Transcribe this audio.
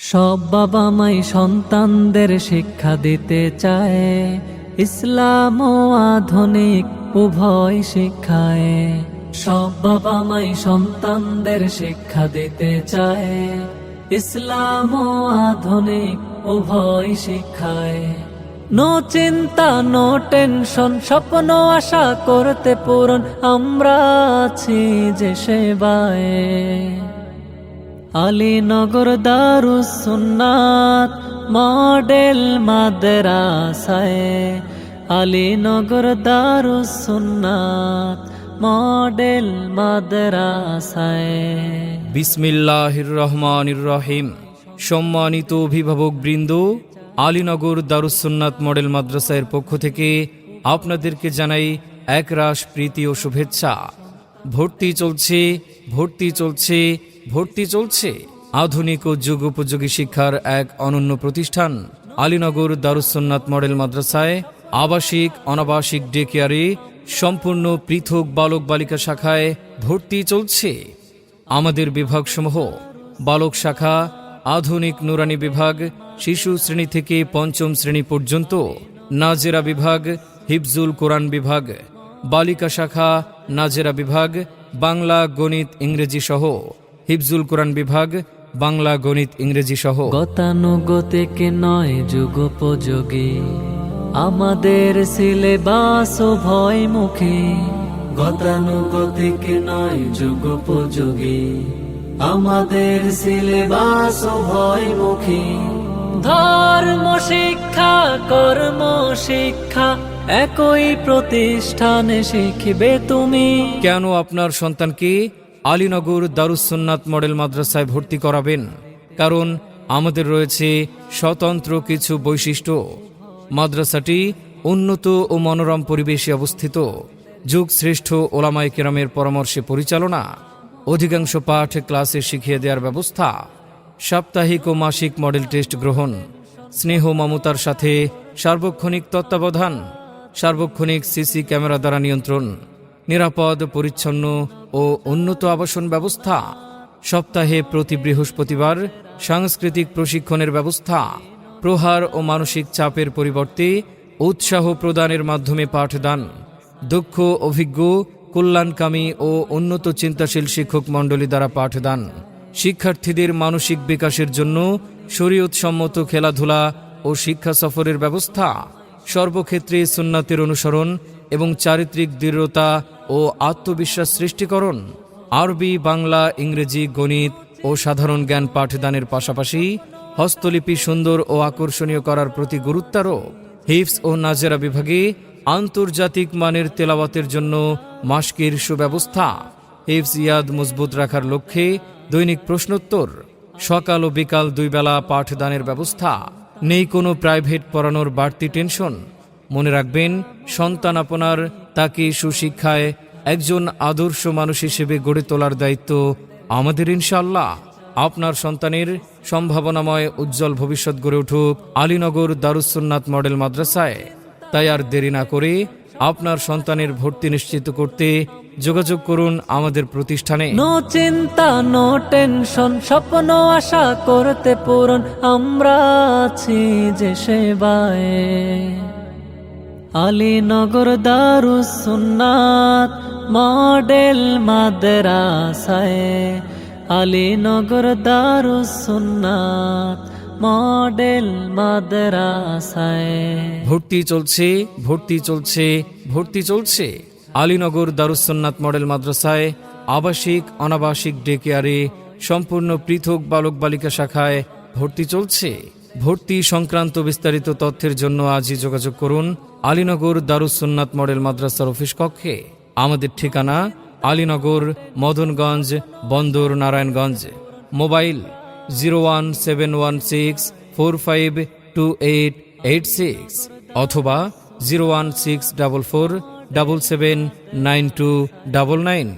সব বাবা মাই সন্তানদের শিক্ষা দিতে চায়। ইসলাম ও আধুনিক উভয় শিক্ষায়। সব বাবা মাই সন্তানদের শিক্ষা দিতে চায়। ইসলাম ও আধুনিক উভয় শিক্ষায়। নো চিন্তা, নো টেনশন, স্বপ্ন, আশা করতে পূরণ। আমরা আছি যে সেবায়। আলীনগর দারুসুন্নাত, মডেল মাদ্রাসায়। আলীনগর দারুসুন্নাত, মডেল মাদ্রাসায়। বিসমিল্লাহির রহমানির রহিম সম্মানিত অভিভাবক বৃন্দ আলীনগর দারুসুন্নাত মডেল মাদ্রাসায়ের পক্ষ থেকে আপনাদেরকে জানাই একরাশ প্রীতি ও শুভেচ্ছা। ভর্তি চলছে ভর্তি চলছে ভর্তি চলছে। আধুনিক ও যুগ উপযোগী শিক্ষার এক অনন্য প্রতিষ্ঠান, আলীনগর দারুসুন্নাত মডেল মাদ্রাসায় আবাসিক, অনাবাসিক ডে কেয়ারে সম্পূর্ণ পৃথক বালক বালিকা শাখায় ভর্তি চলছে। আমাদের বিভাগসমূহ, বালক শাখা, আধুনিক নুরানি বিভাগ, শিশু শ্রেণি থেকে পঞ্চম শ্রেণি পর্যন্ত, নাজেরা বিভাগ, হিফজুল কোরআন বিভাগ, বালিকা শাখা, নাজেরা বিভাগ, বাংলা গণিত ইংরেজি সহ হিফজুল কোরআন বিভাগ বাংলা গণিত ইংরেজি সহ। গতানুগতিক নয় যুগোপযোগী আমাদের সিলেবাস ভয় মুখে। গতানুগতিক নয় যুগোপযোগী আমাদের সিলেবাস ভয় মুখে। ধর্ম শিক্ষা কর্ম শিক্ষা একই প্রতিষ্ঠানে শিখবে তুমি। কেন আপনার সন্তানকে আলীনগর দারুসুন্নাত মডেল মাদ্রাসায় ভর্তি করাবেন, কারণ আমাদের রয়েছে স্বতন্ত্র কিছু বৈশিষ্ট্য। মাদ্রাসাটি উন্নত ও মনোরম পরিবেশে অবস্থিত। যুগ শ্রেষ্ঠ ওলামাই কেরামের পরামর্শে পরিচালনা। অধিকাংশ পাঠ ক্লাসে শিখিয়ে দেওয়ার ব্যবস্থা। সাপ্তাহিক ও মাসিক মডেল টেস্ট গ্রহণ। স্নেহ মমতার সাথে সার্বক্ষণিক তত্ত্বাবধান। সার্বক্ষণিক সিসি ক্যামেরা দ্বারা নিয়ন্ত্রণ। নিরাপদ, পরিচ্ছন্ন ও উন্নত আবাসন ব্যবস্থা। সপ্তাহে প্রতি বৃহস্পতিবার সাংস্কৃতিক প্রশিক্ষণের ব্যবস্থা। প্রহার ও মানসিক চাপের পরিবর্তে উৎসাহ প্রদানের মাধ্যমে পাঠদান। দক্ষ অভিজ্ঞ, কল্যাণকামী ও উন্নত চিন্তাশীল শিক্ষক মণ্ডলী দ্বারা পাঠদান। শিক্ষার্থীদের মানসিক বিকাশের জন্য শরীয়তসম্মত খেলাধুলা ও শিক্ষা সফরের ব্যবস্থা। সর্বক্ষেত্রে সুন্নাতের অনুসরণ এবং চারিত্রিক দৃঢ়তা ও আত্মবিশ্বাস সৃষ্টিকরণ, আরবি, বাংলা, ইংরেজি, গণিত ও সাধারণ জ্ঞান পাঠদানের পাশাপাশি হস্তলিপি সুন্দর ও আকর্ষণীয় করার প্রতি গুরুত্বারোপ হিফস ও নাজেরা বিভাগে আন্তর্জাতিক মানের তেলাওয়াতের জন্য মাস্কির সুব্যবস্থা। হিপস ইয়াদ মজবুত রাখার লক্ষ্যে দৈনিক প্রশ্নোত্তর, সকাল ও বিকাল দুই বেলা পাঠদানের ব্যবস্থা। নেই কোনো প্রাইভেট পড়ানোর বাড়তি টেনশন। মনে রাখবেন, সন্তান আপনার তাকে সুশিক্ষায় একজন আদর্শ মানুষ হিসেবে গড়ে তোলার দায়িত্ব আমাদের ইনশাল্লাহ আপনার সন্তানের সম্ভাবনাময় উজ্জ্বল ভবিষ্যৎ গড়ে উঠুক আলীনগর দারুসুন্নাত মডেল মাদ্রাসায়। তাই আর দেরি না করে আপনার সন্তানের ভর্তি নিশ্চিত করতে যোগাযোগ করুন আমাদের প্রতিষ্ঠানে। নো চিন্তা, নো টেনশন, স্বপ্ন, আশা করতে পূরণ। আমরা আছি যে সেবায়। আলীনগর দারুসুন্নাত, মডেল মাদ্রাসায়। আলীনগর দারুসুন্নাত, মডেল মাদ্রাসায়। ভর্তি চলছে ভর্তি চলছে ভর্তি চলছে। আলীনগর দারুসন্নাত মডেল মাদ্রাসায় আবাসিক, অনাবাসিক ডে কেয়ারে সম্পূর্ণ পৃথক বালক বালিকা শাখায় ভর্তি চলছে। ভর্তি সংক্রান্ত বিস্তারিত তথ্যের জন্য আজই যোগাযোগ করুন আলীনগর দারুসন্নাত মডেল মাদ্রাসার অফিস কক্ষে। আমাদের ঠিকানা Alinagar, Madanganj, Bandar, Narayanganj. Mobile zero one seven one six four five two eight eight six অথবা zero one six double four double seven nine two double nine.